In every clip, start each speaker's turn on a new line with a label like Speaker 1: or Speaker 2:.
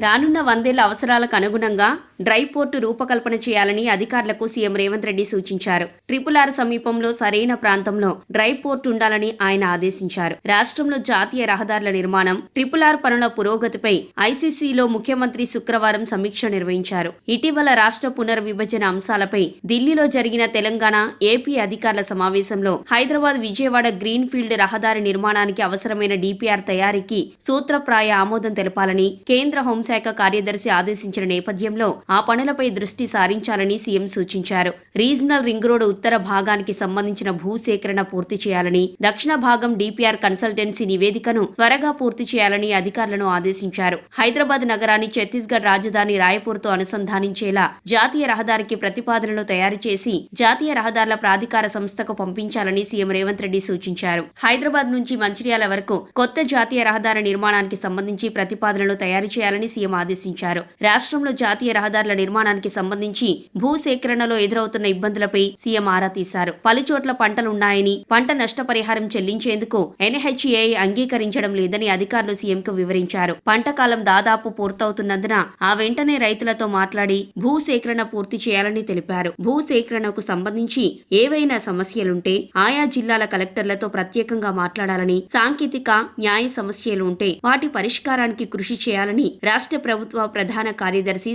Speaker 1: రానున్న వందేళ్ళ అవసరాలకు అనుగుణంగా డ్రై పోర్టు రూపకల్పన చేయాలని అధికారులకు సీఎం రేవంత్ రెడ్డి సూచించారు. ట్రిపుల్ ఆర్ సమీపంలో సరైన ప్రాంతంలో డ్రై పోర్టు ఉండాలని ఆయన ఆదేశించారు. రాష్ట్రంలో జాతీయ రహదారుల నిర్మాణం ట్రిపుల్ ఆర్ పనుల పురోగతిపై ఐసీసీలో ముఖ్యమంత్రి శుక్రవారం సమీక్ష నిర్వహించారు. ఇటీవల రాష్ట్ర పునర్విభజన అంశాలపై ఢిల్లీలో జరిగిన తెలంగాణ ఏపీ అధికారుల సమావేశంలో హైదరాబాద్ విజయవాడ గ్రీన్ ఫీల్డ్ రహదారి నిర్మాణానికి అవసరమైన డిపిఆర్ తయారీకి సూత్రప్రాయ ఆమోదం తెలపాలని కేంద్ర హోంశాఖ కార్యదర్శి ఆదేశించిన నేపథ్యంలో ఆ పనులపై దృష్టి సారించాలని సీఎం సూచించారు. రీజనల్ రింగ్ రోడ్ ఉత్తర భాగానికి సంబంధించిన భూసేకరణ పూర్తి చేయాలని దక్షిణ భాగం డిపిఆర్ కన్సల్టెన్సీ నివేదికను త్వరగా పూర్తి చేయాలని అధికారులను ఆదేశించారు. హైదరాబాద్ నగరాన్ని ఛత్తీస్గఢ్ రాజధాని రాయపూర్తో అనుసంధానించేలా జాతీయ రహదారికి ప్రతిపాదనలు తయారు చేసి జాతీయ రహదారుల ప్రాధికార సంస్థకు పంపించాలని సీఎం రేవంత్ రెడ్డి సూచించారు. హైదరాబాద్ నుంచి మంచిర్యాల వరకు కొత్త జాతీయ రహదారి నిర్మాణానికి సంబంధించి ప్రతిపాదనలు తయారు చేయాలని సీఎం ఆదేశించారు. రాష్ట్రంలో జాతీయ రహదారుల నిర్మాణానికి సంబంధించి భూ సేకరణలో ఎదురవుతున్న ఇబ్బందులపై సీఎం ఆరా తీశారు. పలుచోట్ల పంటలున్నాయని పంట నష్టపరిహారం చెల్లించేందుకు ఎన్హెచ్ఏఐ అంగీకరించడం లేదని అధికారులు సీఎంకు వివరించారు. పంట కాలం దాదాపు పూర్తవుతున్నందున ఆ వెంటనే రైతులతో మాట్లాడి భూ సేకరణ పూర్తి చేయాలని తెలిపారు. భూ సేకరణకు సంబంధించి ఏవైనా సమస్యలుంటే ఆయా జిల్లాల కలెక్టర్లతో ప్రత్యేకంగా మాట్లాడాలని సాంకేతిక న్యాయ సమస్యలు ఉంటే వాటి పరిష్కారానికి కృషి చేయాలని రాష్ట్ర ప్రభుత్వ ప్రధాన కార్యదర్శి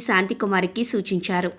Speaker 1: వారికి సూచించారు.